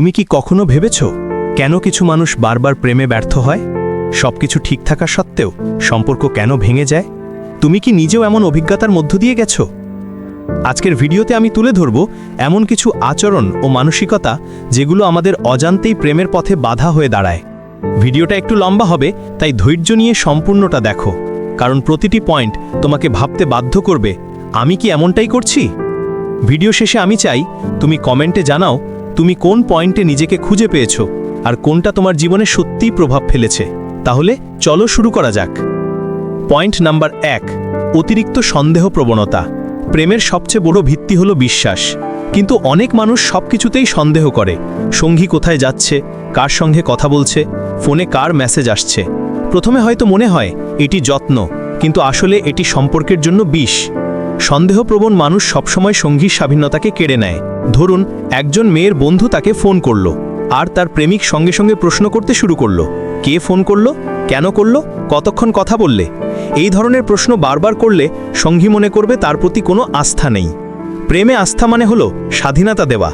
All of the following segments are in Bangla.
তুমি কি কখনো ভেবেছ কেন কিছু মানুষ বারবার প্রেমে ব্যর্থ হয়? সবকিছু ঠিক থাকা সত্ত্বেও সম্পর্ক কেন ভেঙে যায়? তুমি কি নিজেও এমন অভিজ্ঞতার মধ্য দিয়ে গেছো? আজকের ভিডিওতে আমি তুলে ধরব এমন কিছু আচরণ ও মানসিকতা যেগুলো আমাদের অজান্তেই প্রেমের পথে বাধা হয়ে দাঁড়ায়। ভিডিওটা একটু লম্বা হবে, তাই ধৈর্য নিয়ে সম্পূর্ণটা দেখো। কারণ প্রতিটি পয়েন্ট তোমাকে ভাবতে বাধ্য করবে, আমি কি এমনটাই করছি? ভিডিও শেষে আমি চাই, তুমি কমেন্টে জানাও তুমি কোন পয়েন্টে নিজেকে খুঁজে পেয়েছ আর কোনটা তোমার জীবনে সত্যিই প্রভাব ফেলেছে? তাহলে চলো শুরু করা যাক। পয়েন্ট নাম্বার এক, অতিরিক্ত সন্দেহ প্রবণতা। প্রেমের সবচেয়ে বড় ভিত্তি হলো বিশ্বাস। কিন্তু অনেক মানুষ সবকিছুতেই সন্দেহ করে। সঙ্গী কোথায় যাচ্ছে? কার সঙ্গে কথা বলছে? ফোনে কার মেসেজ আসছে? প্রথমে হয়তো মনে হয়, এটি যত্ন, কিন্তু আসলে এটি সম্পর্কের জন্য বিষ। সন্দেহপ্রবণ মানুষ সবসময় সঙ্গীর স্বাধীনতাকে কেড়ে নেয়। ধরুন, একজন মেয়ের বন্ধু তাকে ফোন করল, আর তার প্রেমিক সঙ্গে সঙ্গে প্রশ্ন করতে শুরু করল, কে ফোন করল, কেন করল, কতক্ষণ কথা বললে? এই ধরনের প্রশ্ন বারবার করলে সঙ্গী মনে করবে তার প্রতি কোনো আস্থা নেই। প্রেমে আস্থা মানে হলো স্বাধীনতা দেওয়া।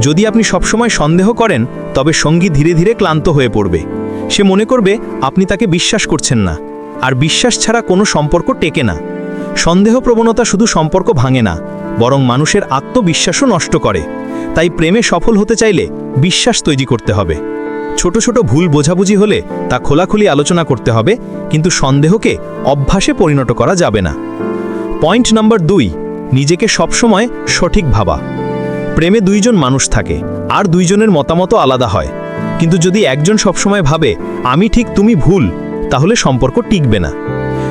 যদি আপনি সবসময় সন্দেহ করেন, তবে সঙ্গী ধীরে ধীরে ক্লান্ত হয়ে পড়বে। সে মনে করবে, আপনি তাকে বিশ্বাস করছেন না। আর বিশ্বাস ছাড়া কোনো সম্পর্ক টেকে না। সন্দেহ প্রবণতা শুধু সম্পর্ক ভাঙে না, বরং মানুষের আত্মবিশ্বাসও নষ্ট করে। তাই প্রেমে সফল হতে চাইলে বিশ্বাস তৈরি করতে হবে। ছোট ছোট ভুল বোঝাবুঝি হলে তা খোলাখুলি আলোচনা করতে হবে, কিন্তু সন্দেহকে অভ্যাসে পরিণত করা যাবে না। পয়েন্ট নাম্বার দুই, নিজেকে সবসময় সঠিক ভাবা। প্রেমে দুইজন মানুষ থাকে, আর দুইজনের মতামত আলাদা হয়। কিন্তু যদি একজন সবসময় ভাবে, আমি ঠিক, তুমি ভুল, তাহলে সম্পর্ক টিকবে না।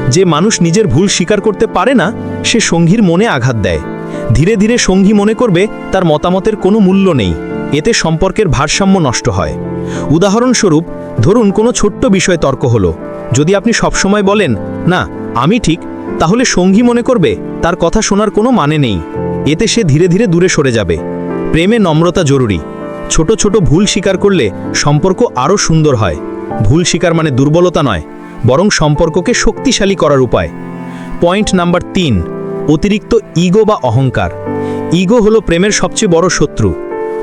যে মানুষ নিজের ভুল স্বীকার করতে পারে না, সে সঙ্গীর মনে আঘাত দেয়। ধীরে ধীরে সঙ্গী মনে করবে, তার মতামতের কোনো মূল্য নেই। এতে সম্পর্কের ভারসাম্য নষ্ট হয়। উদাহরণস্বরূপ, ধরুন কোনো ছোট্ট বিষয় তর্ক হলো। যদি আপনি সবসময় বলেন, না, আমি ঠিক, তাহলে সঙ্গী মনে করবে, তার কথা শোনার কোনো মানে নেই। এতে সে ধীরে ধীরে দূরে সরে যাবে। প্রেমে নম্রতা জরুরি। ছোট ছোট ভুল স্বীকার করলে সম্পর্ক আরও সুন্দর হয়। ভুল স্বীকার মানে দুর্বলতা নয়। বরং সম্পর্ককে শক্তিশালী করার উপায়। পয়েন্ট নাম্বার তিন, অতিরিক্ত ইগো বা অহংকার। ইগো হলো প্রেমের সবচেয়ে বড় শত্রু।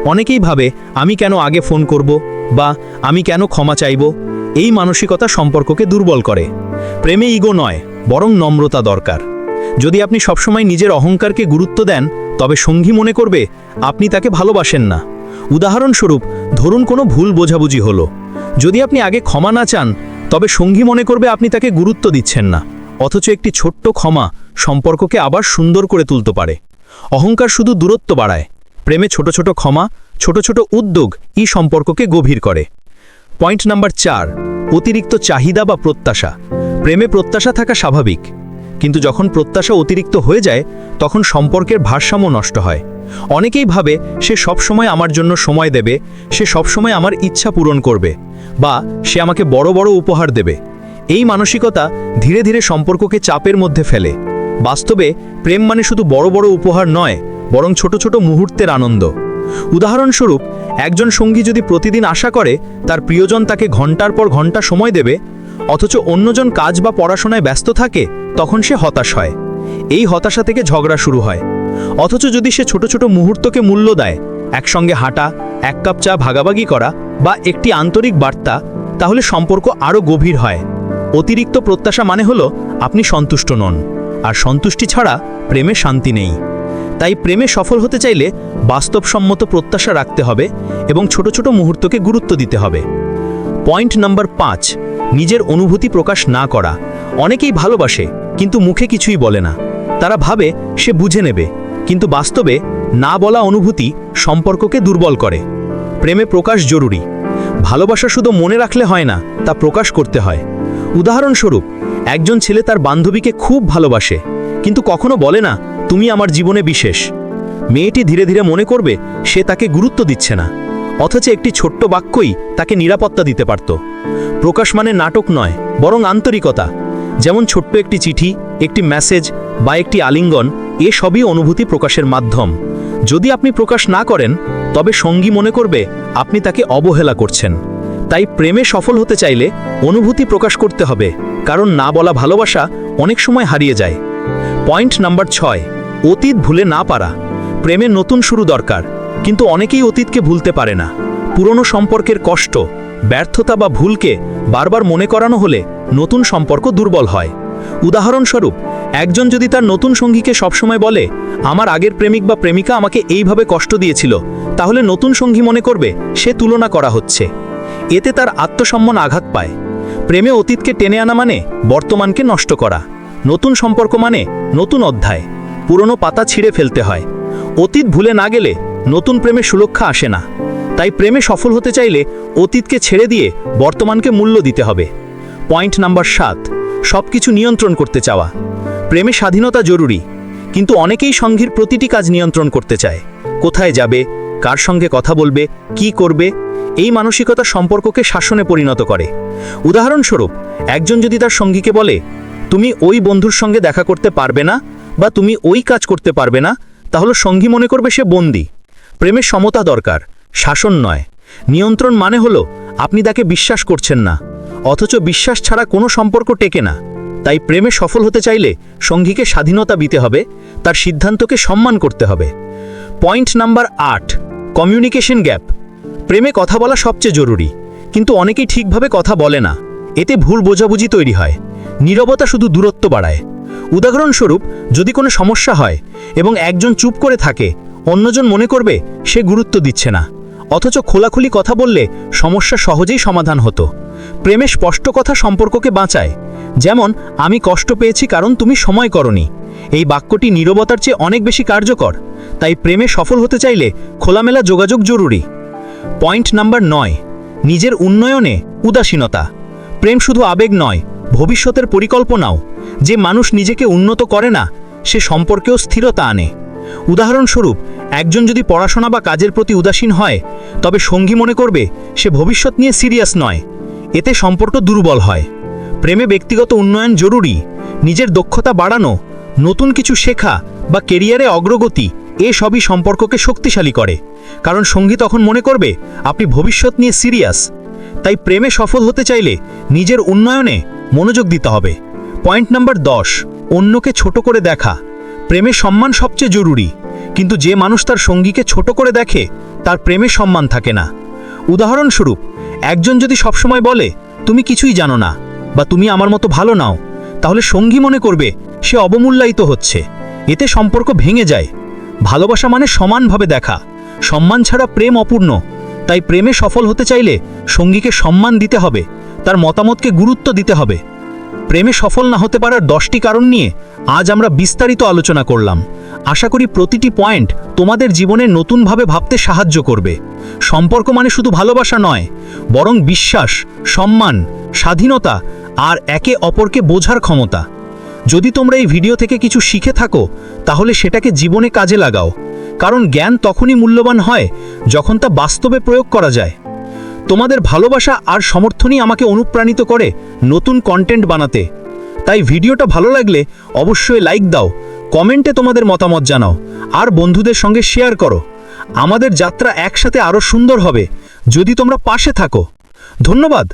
অনেকেই ভাবে, আমি কেন আগে ফোন করব বা আমি কেন ক্ষমা চাইব? এই মানসিকতা সম্পর্ককে দুর্বল করে। প্রেমে ইগো নয়, বরং নম্রতা দরকার। যদি আপনি সবসময় নিজের অহংকারকে গুরুত্ব দেন, তবে সঙ্গী মনে করবে, আপনি তাকে ভালোবাসেন না। উদাহরণস্বরূপ, ধরুন কোনো ভুল বোঝাবুঝি হলো। যদি আপনি আগে ক্ষমা না চান তবে সঙ্গী মনে করবে আপনি তাকে গুরুত্ব দিচ্ছেন না, অথচ একটি ছোট্ট ক্ষমা সম্পর্ককে আবার সুন্দর করে তুলতে পারে। অহংকার শুধু দূরত্ব বাড়ায়, প্রেমে ছোট ছোট ক্ষমা, ছোট ছোট উদ্যোগ ই সম্পর্ককে গভীর করে। পয়েন্ট নাম্বার চার, অতিরিক্ত চাহিদা বা প্রত্যাশা। প্রেমে প্রত্যাশা থাকা স্বাভাবিক। কিন্তু যখন প্রত্যাশা অতিরিক্ত হয়ে যায়, তখন সম্পর্কের ভারসাম্য নষ্ট হয়। অনেকেই ভাবে, সে সব সময় আমার জন্য সময় দেবে, সে সব সময় আমার ইচ্ছা পূরণ করবে, বা সে আমাকে বড় বড় উপহার দেবে। এই মানসিকতা ধীরে ধীরে সম্পর্ককে চাপের মধ্যে ফেলে। বাস্তবে, প্রেম মানে শুধু বড় বড় উপহার নয়, বরং ছোট ছোট মুহূর্তের আনন্দ। উদাহরণস্বরূপ, একজন সঙ্গী যদি প্রতিদিন আশা করে, তার প্রিয়জন তাকে ঘণ্টার পর ঘণ্টা সময় দেবে অথচ অন্যজন কাজ বা পড়াশোনায় ব্যস্ত থাকে, তখন সে হতাশ হয়। এই হতাশা থেকে ঝগড়া শুরু হয়। অথচ যদি সে ছোট ছোট মুহূর্তকে মূল্য দেয়, একসঙ্গে হাঁটা, এক কাপ চা ভাগাভাগি করা বা একটি আন্তরিক বার্তা, তাহলে সম্পর্ক আরও গভীর হয়। অতিরিক্ত প্রত্যাশা মানে হলো আপনি সন্তুষ্ট নন। আর সন্তুষ্টি ছাড়া প্রেমে শান্তি নেই। তাই প্রেমে সফল হতে চাইলে বাস্তবসম্মত প্রত্যাশা রাখতে হবে এবং ছোট ছোট মুহূর্তকে গুরুত্ব দিতে হবে। পয়েন্ট নাম্বার পাঁচ নিজের অনুভূতি প্রকাশ না করা। অনেকেই ভালোবাসে, কিন্তু মুখে কিছুই বলে না। তারা ভাবে সে বুঝে নেবে, কিন্তু বাস্তবে না বলা অনুভূতি সম্পর্ককে দুর্বল করে। প্রেমে প্রকাশ জরুরি। ভালোবাসা শুধু মনে রাখলে হয় না, তা প্রকাশ করতে হয়। উদাহরণস্বরূপ, একজন ছেলে তার বান্ধবীকে খুব ভালোবাসে, কিন্তু কখনো বলে না, তুমি আমার জীবনে বিশেষ। মেয়েটি ধীরে ধীরে মনে করবে, সে তাকে গুরুত্ব দিচ্ছে না। অথচ একটি ছোট্ট বাক্যই তাকে নিরাপত্তা দিতে পারত। প্রকাশ মানে নাটক নয়, বরং আন্তরিকতা। যেমন ছোট্ট একটি চিঠি, একটি মেসেজ বা একটি আলিঙ্গন, এ সবই অনুভূতি প্রকাশের মাধ্যম। যদি আপনি প্রকাশ না করেন, তবে সঙ্গী মনে করবে আপনি তাকে অবহেলা করছেন। তাই প্রেমে সফল হতে চাইলে অনুভূতি প্রকাশ করতে হবে, কারণ না বলা ভালোবাসা অনেক সময় হারিয়ে যায়। পয়েন্ট নাম্বার ছয়, অতীত ভুলে না পারা। প্রেমে নতুন শুরু দরকার। কিন্তু অনেকেই অতীতকে ভুলতে পারে না। পুরনো সম্পর্কের কষ্ট, ব্যর্থতা বা ভুলকে বারবার মনে করানো হলে নতুন সম্পর্ক দুর্বল হয়। উদাহরণস্বরূপ, একজন যদি তার নতুন সঙ্গীকে সবসময় বলে, আমার আগের প্রেমিক বা প্রেমিকা আমাকে এইভাবে কষ্ট দিয়েছিল, তাহলে নতুন সঙ্গী মনে করবে সে তুলনা করা হচ্ছে। এতে তার আত্মসম্মান আঘাত পায়। প্রেমে অতীতকে টেনে আনা মানে বর্তমানকে নষ্ট করা। নতুন সম্পর্ক মানে নতুন অধ্যায়। পুরনো পাতা ছিঁড়ে ফেলতে হয়। অতীত ভুলে না গেলে নতুন প্রেমে সুরক্ষা আসে না। তাই প্রেমে সফল হতে চাইলে অতীতকে ছেড়ে দিয়ে বর্তমানকে মূল্য দিতে হবে। পয়েন্ট নাম্বার সাত সব কিছু নিয়ন্ত্রণ করতে চাওয়া। প্রেমে স্বাধীনতা জরুরি, কিন্তু অনেকেই সঙ্গীর প্রতিটি কাজ নিয়ন্ত্রণ করতে চায়। কোথায় যাবে, কার সঙ্গে কথা বলবে, কি করবে, এই মানসিকতা সম্পর্ককে শাসনে পরিণত করে। উদাহরণস্বরূপ, একজন যদি তার সঙ্গীকে বলে, তুমি ওই বন্ধুর সঙ্গে দেখা করতে পারবে না বা তুমি ওই কাজ করতে পারবে না, তাহলে সঙ্গী মনে করবে সে বন্দি। প্রেমের সমতা দরকার, শাসন নয়। নিয়ন্ত্রণ মানে হলো, আপনি তাকে বিশ্বাস করছেন না, অথচ বিশ্বাস ছাড়া কোনো সম্পর্ক টেকে না। তাই প্রেমে সফল হতে চাইলে সঙ্গীকে স্বাধীনতা দিতে হবে, তার সিদ্ধান্তকে সম্মান করতে হবে। পয়েন্ট নাম্বার আট, কমিউনিকেশন গ্যাপ। প্রেমে কথা বলা সবচেয়ে জরুরি, কিন্তু অনেকেই ঠিকভাবে কথা বলে না। এতে ভুল বোঝাবুঝি তৈরি হয়, নীরবতা শুধু দূরত্ব বাড়ায়। উদাহরণস্বরূপ, যদি কোনো সমস্যা হয় এবং একজন চুপ করে থাকে অন্যজন মনে করবে সে গুরুত্ব দিচ্ছে না। অথচ খোলাখুলি কথা বললে সমস্যা সহজেই সমাধান হতো। প্রেমে স্পষ্ট কথা সম্পর্ককে বাঁচায়। যেমন, আমি কষ্ট পেয়েছি কারণ তুমি সময় করনি। এই বাক্যটি নীরবতার চেয়ে অনেক বেশি কার্যকর। তাই প্রেমে সফল হতে চাইলে খোলামেলা যোগাযোগ জরুরি। পয়েন্ট নাম্বার নয়, নিজের উন্নয়নে উদাসীনতা। প্রেম শুধু আবেগ নয়, ভবিষ্যতের পরিকল্পনাও। যে মানুষ নিজেকে উন্নত করে না, সে সম্পর্কেও স্থিরতা আনে। উদাহরণস্বরূপ, একজন যদি পড়াশোনা বা কাজের প্রতি উদাসীন হয়, তবে সঙ্গী মনে করবে সে ভবিষ্যৎ নিয়ে সিরিয়াস নয়, এতে সম্পর্ক দুর্বল হয়। প্রেমে ব্যক্তিগত উন্নয়ন জরুরি, নিজের দক্ষতা বাড়ানো, নতুন কিছু শেখা বা কেরিয়ারে অগ্রগতি, এ সবই সম্পর্ককে শক্তিশালী করে। কারণ সঙ্গী তখন মনে করবে, আপনি ভবিষ্যৎ নিয়ে সিরিয়াস। তাই প্রেমে সফল হতে চাইলে নিজের উন্নয়নে মনোযোগ দিতে হবে। পয়েন্ট নাম্বার দশ, অন্যকে ছোট করে দেখা। প্রেমে সম্মান সবচেয়ে জরুরি। কিন্তু যে মানুষ তার সঙ্গীকে ছোট করে দেখে, তার প্রেমে সম্মান থাকে না। উদাহরণস্বরূপ, একজন যদি সবসময় বলে, তুমি কিছুই জানো না, বা তুমি আমার মতো ভালো নাও তাহলে সঙ্গী মনে করবে, সে অবমূল্যায়িত হচ্ছে। এতে সম্পর্ক ভেঙে যায়। ভালোবাসা মানে সমানভাবে দেখা। সম্মান ছাড়া প্রেম অপূর্ণ। তাই প্রেমে সফল হতে চাইলে সঙ্গীকে সম্মান দিতে হবে। তার মতামতকে গুরুত্ব দিতে হবে। প্রেমে সফল না হতে পারার দশটি কারণ নিয়ে আজ আমরা বিস্তারিত আলোচনা করলাম। আশা করি প্রতিটি পয়েন্ট তোমাদের জীবনে নতুনভাবে ভাবতে সাহায্য করবে। সম্পর্ক মানে শুধু ভালোবাসা নয়, বরং বিশ্বাস, সম্মান, স্বাধীনতা আর একে অপরকে বোঝার ক্ষমতা। যদি তোমরা এই ভিডিও থেকে কিছু শিখে থাকো, তাহলে সেটাকে জীবনে কাজে লাগাও। কারণ জ্ঞান তখনই মূল্যবান হয় যখন তা বাস্তবে প্রয়োগ করা যায়। তোমাদের ভালোবাসা আর সমর্থনই আমাকে অনুপ্রাণিত করে নতুন কন্টেন্ট বানাতে। তাই ভিডিওটা ভালো লাগলে অবশ্যই লাইক দাও কমেন্টে তোমাদের মতামত জানাও, আর বন্ধুদের সঙ্গে শেয়ার করো। আমাদের যাত্রা একসাথে আরও সুন্দর হবে, যদি তোমরা পাশে থাকো। ধন্যবাদ!